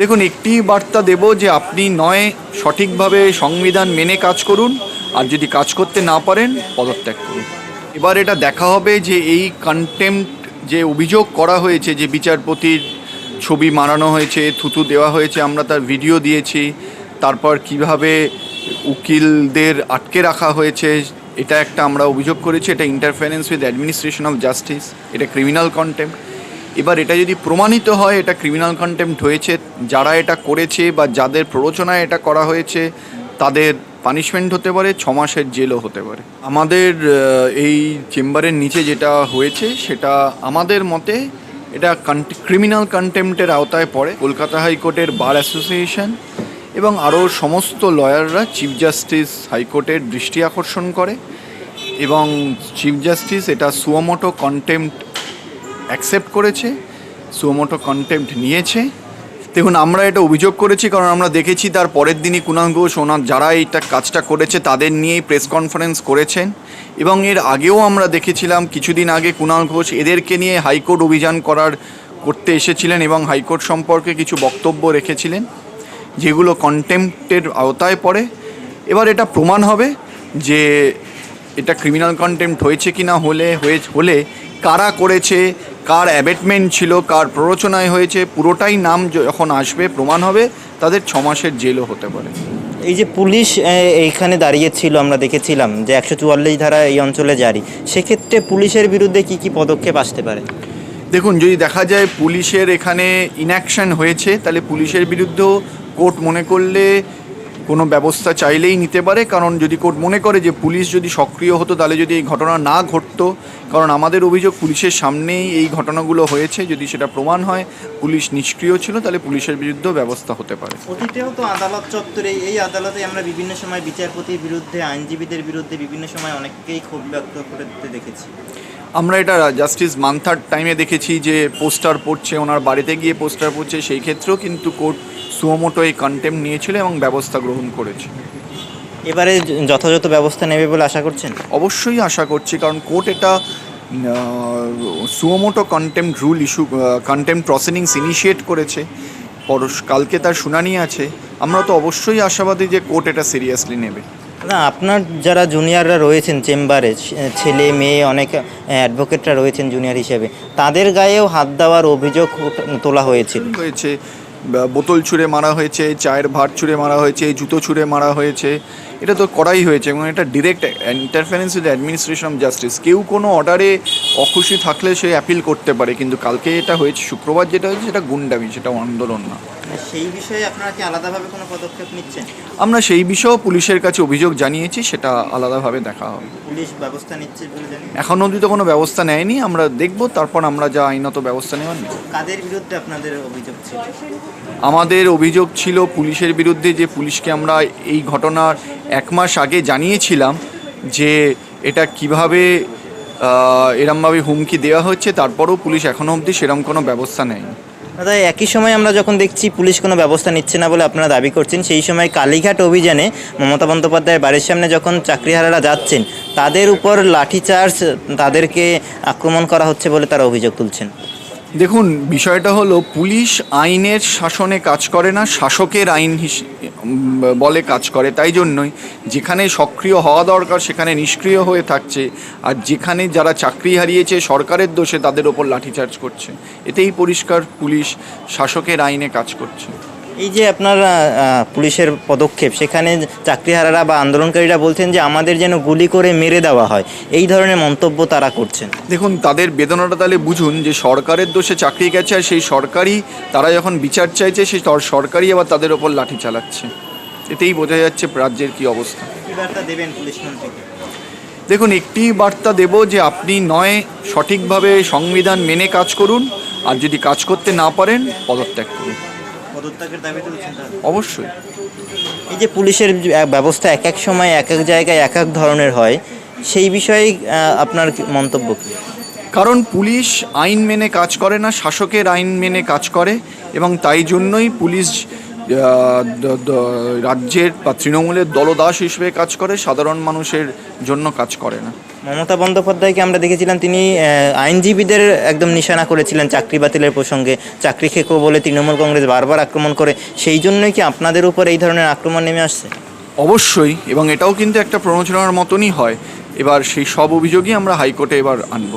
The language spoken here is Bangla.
দেখুন, একটি বার্তা দেব যে আপনি নয়, সঠিকভাবে সংবিধান মেনে কাজ করুন, আর যদি কাজ করতে না পারেন, পদত্যাগ করুন। এবার এটা দেখা হবে যে এই কন্টেম্প যে অভিযোগ করা হয়েছে, যে বিচারপতির ছবি মারানো হয়েছে, থুতু দেওয়া হয়েছে, আমরা তার ভিডিও দিয়েছি, তারপর কীভাবে উকিলদের আটকে রাখা হয়েছে, এটা একটা আমরা অভিযোগ করেছি, এটা interference with administration of justice এটা ক্রিমিনাল কন্টেম্প এবার এটা যদি প্রমাণিত হয়, এটা ক্রিমিনাল কন্টেম্প্ট হয়েছে, যারা এটা করেছে বা যাদের প্ররোচনায় এটা করা হয়েছে, তাদের পানিশমেন্ট হতে পারে, ছ মাসের জেলও হতে পারে। আমাদের এই চেম্বারের নিচে যেটা হয়েছে, সেটা আমাদের মতে এটা ক্রিমিনাল কন্টেম্প্টের আওতায় পড়ে। কলকাতা হাইকোর্টের বার অ্যাসোসিয়েশন এবং আরও সমস্ত লয়াররা চিফ জাস্টিস হাইকোর্টের দৃষ্টি আকর্ষণ করে এবং চিফ জাস্টিস এটা সুয়ামোটো কন্টেম্প্ট অ্যাকসেপ্ট করেছে সুমোটো কন্টেম্প্ট নিয়েছে। দেখুন, আমরা এটা অভিযোগ করেছি, কারণ আমরা দেখেছি তার পরের দিনই কুণাল ঘোষ, ওনার যারা এইটা কাজটা করেছে, তাদের নিয়েই প্রেস কনফারেন্স করেছেন। এবং এর আগেও আমরা দেখেছিলাম, কিছুদিন আগে কুণাল ঘোষ এদেরকে নিয়ে হাইকোর্ট অভিযান করার করতে এসেছিলেন এবং হাইকোর্ট সম্পর্কে কিছু বক্তব্য রেখেছিলেন, যেগুলো কন্টেম্প্টের আওতায় পড়ে। এবার এটা প্রমাণ হবে যে এটা ক্রিমিনাল কন্টেম্প্ট হয়েছে কি না হলে, হয়ে, হলে কারা করেছে কার অ্যাবেটমেন্ট ছিল কার প্ররোচনায় হয়েছে পুরোটাই নাম যখন আসবে প্রমাণ হবে তাদের ছ মাসের জেলও হতে পারে। এই যে পুলিশ এইখানে দাঁড়িয়ে ছিল আমরা দেখেছিলাম যে একশো চুয়াল্লিশ ধারা এই অঞ্চলে জারি। সেক্ষেত্রে পুলিশের বিরুদ্ধে কি কি পদক্ষেপ আসতে পারে? দেখুন যদি দেখা যায় পুলিশের এখানে ইনঅ্যাকশন হয়েছে তাহলে পুলিশের বিরুদ্ধেও কোর্ট মনে করলে কোনো ব্যবস্থা চাইলেই নিতে পারে কারণ যদি কোর্ট মনে করে যে পুলিশ যদি সক্রিয় হতো তাহলে যদি এই ঘটনা না ঘটতো কারণ আমাদের অভিযোগ পুলিশের সামনেই এই ঘটনাগুলো হয়েছে যদি সেটা প্রমাণ হয় পুলিশ নিষ্ক্রিয় ছিল তাহলে পুলিশের বিরুদ্ধেও ব্যবস্থা হতে পারে। অতীতেও তো আদালত চত্বরে এই আদালতে আমরা বিভিন্ন সময় বিচারপতির বিরুদ্ধে আইনজীবীদের বিরুদ্ধে বিভিন্ন সময় অনেককেই ক্ষোভ ব্যক্ত করতে দেখেছি। আমরা এটা জাস্টিস মান্থার টাইমে দেখেছি যে পোস্টার পড়ছে ওনার বাড়িতে গিয়ে পোস্টার পড়ছে সেই ক্ষেত্রেও কিন্তু কোর্ট সুমোটো এই কন্টেম্প নিয়েছিল এবং ব্যবস্থা গ্রহণ করেছে। এবারে যথাযথ ব্যবস্থা নেবে বলে আশা করছেন? অবশ্যই আশা করছি কারণ কোর্ট এটা suo motu contempt rule issue contempt proceedings initiate করেছে। পরশ কালকে তার শুনানি আছে। আমরা তো অবশ্যই আশাবাদী যে কোর্ট এটা সিরিয়াসলি নেবে। না আপনার যারা জুনিয়ররা রয়েছেন চেম্বারে ছেলে মেয়ে অনেক অ্যাডভোকেটরা রয়েছেন জুনিয়র হিসেবে তাদের গায়েও হাত দেওয়ার অভিযোগ তোলা হয়েছিল। হয়েছে। বা- বোতল ছুঁড়ে মারা হয়েছে, চায়ের ভাট ছুঁড়ে মারা হয়েছে, জুতো ছুঁড়ে মারা হয়েছে। এটা তো করাই হয়েছে এবং এটা direct interference with administration of justice কেউ কোনো অর্ডারে অখুশি থাকলে সে অ্যাপিল করতে পারে, কিন্তু কালকে এটা হয়েছে, শুক্রবার যেটা হয়েছে সেটা গুন্ডামি, সেটা আন্দোলন না। সেই বিষয়ে আপনারা কি আলাদাভাবে কোনো পদক্ষেপ নিচ্ছেন? আমরা সেই বিষয়েও পুলিশের কাছে অভিযোগ জানিয়েছি সেটা আলাদাভাবে দেখা হবে। পুলিশ ব্যবস্থা নিচ্ছে বলে জানি এখন অবধি তো কোনো ব্যবস্থা নেয়নি আমরা দেখব তারপর আমরা যা আইনত ব্যবস্থা নেওয়ার নেব। কাদের বিরুদ্ধে আপনাদের অভিযোগ ছিল? আমাদের অভিযোগ ছিল পুলিশের বিরুদ্ধে যে পুলিশকে আমরা এই ঘটনার এক মাস আগে জানিয়েছিলাম যে এটা কীভাবে এরমভাবে হুমকি দেওয়া হচ্ছে তারপরেও পুলিশ এখনও অবধি সেরকম কোনো ব্যবস্থা নেয়নি। দাদা, একই সময় আমরা যখন দেখছি পুলিশ কোনো ব্যবস্থা নিচ্ছে না বলে আপনারা দাবি করছেন, সেই সময় কালীঘাট অভিযানে মমতা বন্দ্যোপাধ্যায়ের বাড়ির সামনে যখন চাকরিহারারা যাচ্ছেন, তাদের উপর লাঠিচার্জ তাদেরকে আক্রমণ করা হচ্ছে বলে তারা অভিযোগ তুলছেন। দেখুন, বিষয়টা হলো পুলিশ আইনের শাসনে কাজ করে না, শাসকের আইন বলে কাজ করে, তাই জন্যই। যেখানে সক্রিয় হওয়া দরকার, সেখানে নিষ্ক্রিয় হয়ে থাকছে। আর যেখানে যারা চাকরি হারিয়েছে, সরকারের দোষে তাদের ওপর লাঠিচার্জ করছে। এতেই পরিষ্কার পুলিশ শাসকের আইনে কাজ করছে। এই যে আপনার পুলিশের পদক্ষেপ সেখানে চাকরিহারারা বা আন্দোলনকারীরা বলছেন যে আমাদের যেন গুলি করে মেরে দেওয়া হয়। এই ধরনের মন্তব্য তারা করছেন। দেখুন তাদের বেদনাটা তাহলে বুঝুন যে সরকারের দোষে চাকরি গেছে আর সেই সরকারই তারা যখন বিচার চাইছে সেই সরকারই আবার তাদের ওপর লাঠি চালাচ্ছে। এতেই বোঝা যাচ্ছে রাজ্যের কি অবস্থা। দেবেন পুলিশ মন্ত্রীকে? দেখুন একটি বার্তা দেব যে আপনি নয় সঠিকভাবে সংবিধান মেনে কাজ করুন আর যদি কাজ করতে না পারেন পদত্যাগ করুন। অবশ্যই। এই যে পুলিশের ব্যবস্থা এক এক সময় এক এক জায়গায় এক এক ধরনের হয় সেই বিষয়ে আপনার মন্তব্য কি? কারণ পুলিশ আইন মেনে কাজ করে না শাসকের আইন মেনে কাজ করে এবং তাই জন্যই পুলিশ রাজ্যের বা তৃণমূলের দলদাস হিসেবে কাজ করে সাধারণ মানুষের জন্য কাজ করে না। মমতা বন্দ্যোপাধ্যায়কে আমরা দেখেছিলাম তিনি আইনজীবীদের একদম নিশানা করেছিলেন চাকরি বাতিলের প্রসঙ্গে। চাকরি খেকো বলে তৃণমূল কংগ্রেস বারবার আক্রমণ করে। সেই জন্যই কি আপনাদের উপর এই ধরনের আক্রমণ নেমে আসছে? অবশ্যই এবং এটাও কিন্তু একটা প্ররোচনার মতনই হয়। এবার সেই সব অভিযোগই আমরা হাইকোর্টে এবার আনব।